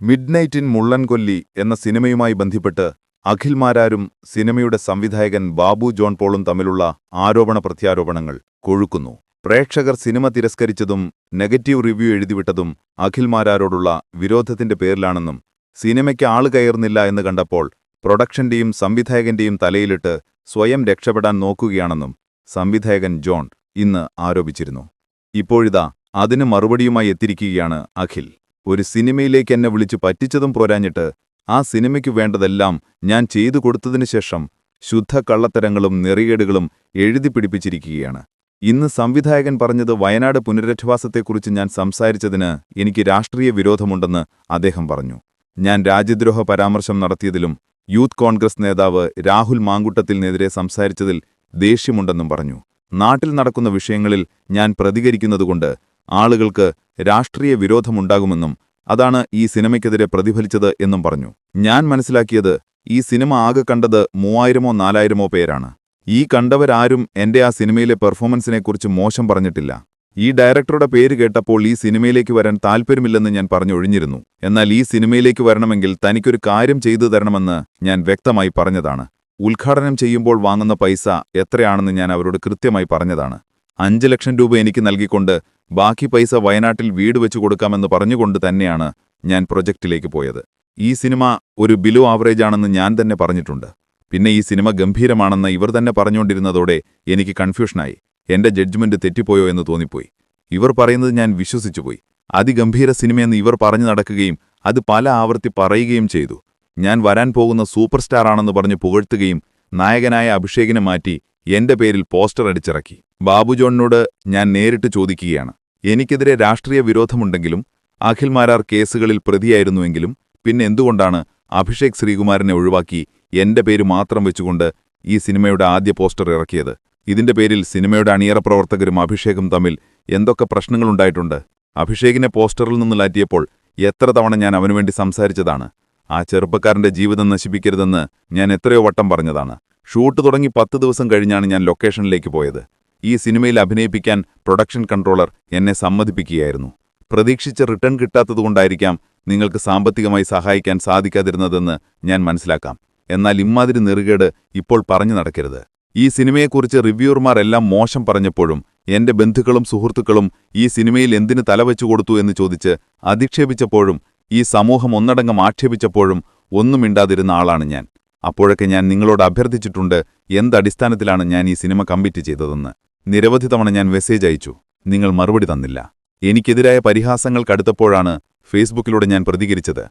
Midnight in Mullankolli എന്ന സിനിമയുമായി ബന്ധപ്പെട്ട് അഖിൽ മാരാരും സിനിമയുടെ സംവിധായകൻ ബാബു ജോൺ പോളും തമ്മിലുള്ള ആരോപണ പ്രത്യാരോപണങ്ങൾ കൊഴുക്കുന്നു. പ്രേക്ഷകർ സിനിമ തിരസ്കരിച്ചതും നെഗറ്റീവ് റിവ്യൂ എഴുതിവിട്ടതും അഖിൽ മാരാരോടുള്ള വിരോധത്തിന്റെ പേരിലാണെന്നും സിനിമയ്ക്ക് ആൾ കയറുന്നില്ല എന്ന് കണ്ടപ്പോൾ പ്രൊഡക്ഷന്റെയും സംവിധായകന്റെയും തലയിലിട്ട് സ്വയം രക്ഷപ്പെടാൻ നോക്കുകയാണെന്നും സംവിധായകൻ ജോൺ ഇന്ന് ആരോപിച്ചിരുന്നു. ഇപ്പോഴിതാ അതിന് മറുപടിയുമായി എത്തിയിരിക്കുകയാണ് അഖിൽ. ഒരു സിനിമയിലേക്ക് എന്നെ വിളിച്ചു പറ്റിച്ചതും പോരാഞ്ഞിട്ട് ആ സിനിമയ്ക്കു വേണ്ടതെല്ലാം ഞാൻ ചെയ്തു കൊടുത്തതിനു ശേഷം ശുദ്ധ കള്ളത്തരങ്ങളും നെറികേടുകളും എഴുതി പിടിപ്പിച്ചിരിക്കുകയാണ്. ഇന്ന് സംവിധായകൻ പറഞ്ഞത് വയനാട് പുനരധിവാസത്തെക്കുറിച്ച് ഞാൻ സംസാരിച്ചതിന് എനിക്ക് രാഷ്ട്രീയ വിരോധമുണ്ടെന്ന് അദ്ദേഹം പറഞ്ഞു. ഞാൻ രാജ്യദ്രോഹ പരാമർശം നടത്തിയതിലും യൂത്ത് കോൺഗ്രസ് നേതാവ് രാഹുൽ മാങ്കുട്ടത്തിനെതിരെ സംസാരിച്ചതിൽ ദേഷ്യമുണ്ടെന്നും പറഞ്ഞു. നാട്ടിൽ നടക്കുന്ന വിഷയങ്ങളിൽ ഞാൻ പ്രതികരിക്കുന്നതുകൊണ്ട് ആളുകൾക്ക് രാഷ്ട്രീയ വിരോധമുണ്ടാകുമെന്നും അതാണ് ഈ സിനിമയ്ക്കെതിരെ പ്രതിഫലിച്ചത് എന്നും പറഞ്ഞു. ഞാൻ മനസ്സിലാക്കിയത് ഈ സിനിമ ആകെ കണ്ടത് മൂവായിരമോ നാലായിരമോ പേരാണ്. ഈ കണ്ടവരാരും എന്റെ ആ സിനിമയിലെ പെർഫോമൻസിനെക്കുറിച്ച് മോശം പറഞ്ഞിട്ടില്ല. ഈ ഡയറക്ടറുടെ പേര് കേട്ടപ്പോൾ ഈ സിനിമയിലേക്ക് വരാൻ താൽപ്പര്യമില്ലെന്ന് ഞാൻ പറഞ്ഞൊഴിഞ്ഞിരുന്നു. എന്നാൽ ഈ സിനിമയിലേക്ക് വരണമെങ്കിൽ തനിക്കൊരു കാര്യം ചെയ്തു തരണമെന്ന് ഞാൻ വ്യക്തമായി പറഞ്ഞതാണ്. ഉദ്ഘാടനം ചെയ്യുമ്പോൾ വാങ്ങുന്ന പൈസ എത്രയാണെന്ന് ഞാൻ അവരോട് കൃത്യമായി പറഞ്ഞതാണ്. അഞ്ച് ലക്ഷം രൂപ എനിക്ക് നൽകിക്കൊണ്ട് ബാക്കി പൈസ വയനാട്ടിൽ വീട് വെച്ചു കൊടുക്കാമെന്ന് പറഞ്ഞുകൊണ്ട് തന്നെയാണ് ഞാൻ പ്രൊജക്റ്റിലേക്ക് പോയത്. ഈ സിനിമ ഒരു ബിലോ ആവറേജ് ആണെന്ന് ഞാൻ തന്നെ പറഞ്ഞിട്ടുണ്ട്. പിന്നെ ഈ സിനിമ ഗംഭീരമാണെന്ന് ഇവർ തന്നെ പറഞ്ഞുകൊണ്ടിരുന്നതോടെ എനിക്ക് കൺഫ്യൂഷനായി. എന്റെ ജഡ്ജ്മെന്റ് തെറ്റിപ്പോയോ എന്ന് തോന്നിപ്പോയി. ഇവർ പറയുന്നത് ഞാൻ വിശ്വസിച്ചുപോയി. അതിഗംഭീര സിനിമയെന്ന് ഇവർ പറഞ്ഞു നടക്കുകയും അത് പല ആവർത്തി പറയുകയും ചെയ്തു. ഞാൻ വരാൻ പോകുന്ന സൂപ്പർ സ്റ്റാർ ആണെന്ന് പറഞ്ഞ് പുകഴ്ത്തുകയും നായകനായ അഭിഷേകിനെ മാറ്റി എന്റെ പേരിൽ പോസ്റ്റർ അടിച്ചിറക്കി. ബാബു ജോണിനോട് ഞാൻ നേരിട്ട് ചോദിക്കുകയാണ്. എനിക്കെതിരെ രാഷ്ട്രീയ വിരോധമുണ്ടെങ്കിലും അഖിൽമാരാർ കേസുകളിൽ പ്രതിയായിരുന്നുവെങ്കിലും പിന്നെ എന്തുകൊണ്ടാണ് അഭിഷേക് ശ്രീകുമാരനെ ഒഴിവാക്കി എന്റെ പേര് മാത്രം വെച്ചുകൊണ്ട് ഈ സിനിമയുടെ ആദ്യ പോസ്റ്റർ ഇറക്കിയത്? ഇതിന്റെ പേരിൽ സിനിമയുടെ അണിയറ പ്രവർത്തകരും അഭിഷേകും തമ്മിൽ എന്തൊക്കെ പ്രശ്നങ്ങളുണ്ടായിട്ടുണ്ട്? അഭിഷേകിനെ പോസ്റ്ററിൽ നിന്ന് ലാറ്റിയപ്പോൾ എത്ര തവണ ഞാൻ അവനുവേണ്ടി സംസാരിച്ചതാണ്? ആ ചെറുപ്പക്കാരന്റെ ജീവിതം നശിപ്പിക്കരുതെന്ന് ഞാൻ എത്രയോ വട്ടം പറഞ്ഞതാണ്. ഷൂട്ട് തുടങ്ങി പത്ത് ദിവസം കഴിഞ്ഞാണ് ഞാൻ ലൊക്കേഷനിലേക്ക് പോയത്. ഈ സിനിമയിൽ അഭിനയിപ്പിക്കാൻ പ്രൊഡക്ഷൻ കൺട്രോളർ എന്നെ സമ്മതിപ്പിക്കുകയായിരുന്നു. പ്രതീക്ഷിച്ച റിട്ടേൺ കിട്ടാത്തതുകൊണ്ടായിരിക്കാം നിങ്ങൾക്ക് സാമ്പത്തികമായി സഹായിക്കാൻ സാധിക്കാതിരുന്നതെന്ന് ഞാൻ മനസ്സിലാക്കാം. എന്നാൽ ഇമ്മാതിരി നെറുകേട് ഇപ്പോൾ പറഞ്ഞു നടക്കരുത്. ഈ സിനിമയെക്കുറിച്ച് റിവ്യൂർമാർ എല്ലാം മോശം പറഞ്ഞപ്പോഴും എന്റെ ബന്ധുക്കളും സുഹൃത്തുക്കളും ഈ സിനിമയിൽ എന്തിന് തലവെച്ചു കൊടുത്തു എന്ന് ചോദിച്ച് അധിക്ഷേപിച്ചപ്പോഴും ഈ സമൂഹം ഒന്നടങ്കം ആക്ഷേപിച്ചപ്പോഴും ഒന്നും മിണ്ടാതിരുന്ന ആളാണ് ഞാൻ. അപ്പോഴൊക്കെ ഞാൻ നിങ്ങളോട് അഭ്യർത്ഥിച്ചിട്ടുണ്ട് എന്തടിസ്ഥാനത്തിലാണ് ഞാൻ ഈ സിനിമ കമ്പിറ്റ് ചെയ്തതെന്ന്. നിരവധി തവണ ഞാൻ മെസ്സേജ് അയച്ചു. നിങ്ങൾ മറുപടി തന്നില്ല. എനിക്കെതിരായ പരിഹാസങ്ങൾക്കടുത്തപ്പോഴാണ് ഫേസ്ബുക്കിലൂടെ ഞാൻ പ്രതികരിച്ചത്.